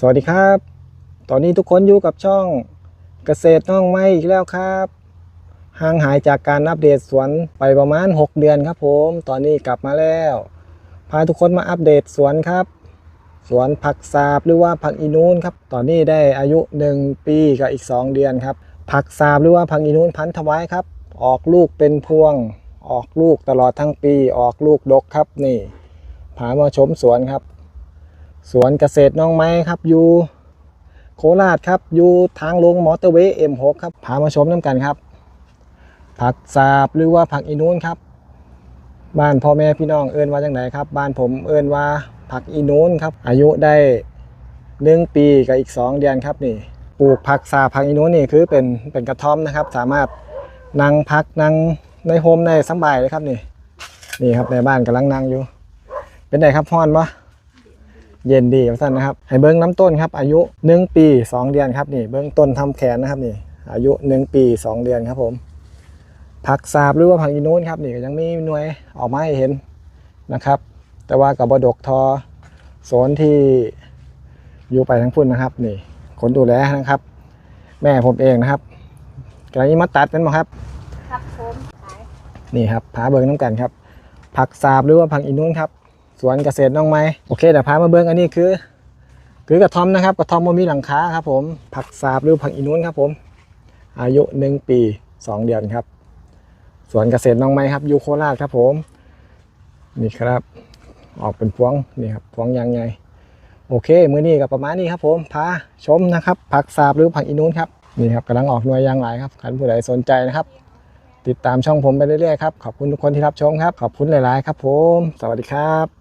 สวัสดีครับ ตอนนี้ทุกคนอยู่กับช่องเกษตรน้องไม้อีกแล้วครับ ห่างหายจากการอัปเดตสวนไปประมาณ 6 เดือนครับผม ตอนนี้กลับมาแล้ว พาทุกคนมาอัปเดตสวนครับ สวนผักสาบหรือว่าผักอีนูนครับ ตอนนี้ได้อายุ 1 ปีกับอีก 2 เดือนครับ ผักสาบหรือว่าผักอีนูนพันธุ์ถวายครับ ออกลูกเป็นพวง ออกลูกตลอดทั้งปี ออกลูกดกครับนี่ พามาชมสวนครับ สวนเกษตรน้องไม้ครับอยู่โคราชครับอยู่ทางลงมอเตอร์เวย์ M6 ครับพามาชมน้ำกันครับ ผักสาบหรือว่าผักอีนูนครับ บ้านพ่อแม่พี่น้องเอิ้นว่าจังไหนครับ บ้านผมเอิ้นว่าผักอีนูนครับ อายุได้หนึ่งปีกับอีก 2 เดือนครับนี่ ปลูกผักสาบผักอีนูนนี่คือเป็นเป็นกระท่อมนะครับ สามารถนั่งพักนั่งในโฮมได้สบายเลยครับนี่นี่ครับในบ้านกำลังนั่งอยู่ เป็นไงครับฮ้อนปะ เย็นดีครับท่านนะครับให้เบิ้งน้ำต้นครับ อายุ 1 ปี 2 เดือนครับนี่เบิ้งต้นทำแขนนะครับนี่ อายุ 1 ปี 2 เดือนครับผมผักสาบหรือว่าผักอีนูนครับนี่ก็ยังมีหน่วยออกมาให้เห็นนะครับ แต่ว่ากับบดกทอโซนที่อยู่ไปทั้งพุ่นนะครับ นี่คนดูแลนะครับ แม่ผมเองนะครับกำลังนี้มาตัดเป็นไหมครับ ครับผมขายนี่ครับพาเบิ้งน้ำกันครับ ผักสาบหรือว่าผักอีนูนครับ สวนเกษตรน้องไม้โอเคเดี๋ยวพามาเบิ้งอันนี้คือ คือกระท่อมนะครับ กระท่อมมันมีหลังคาครับ ผม ผักสาบหรือผักอีนูนครับ ผม อายุหนึ่งปีสองเดือนครับ สวนเกษตรน้องไม้ครับอยู่โคราชครับ ผม นี่ครับ ออกเป็นพวงนี่ครับพวงยางไงโอเค มือนี้ก็ประมาณนี้ครับ ผมพาชมนะครับ ผักสาบหรือผักอีนูนครับนี่ครับกำลังออกหน่วยยางหลายครับใครผู้ใดสนใจนะครับติดตามช่องผมไปเรื่อยๆครับ ขอบคุณทุกคนที่รับชมครับ ขอบคุณหลาย ๆ ครับผม สวัสดีครับ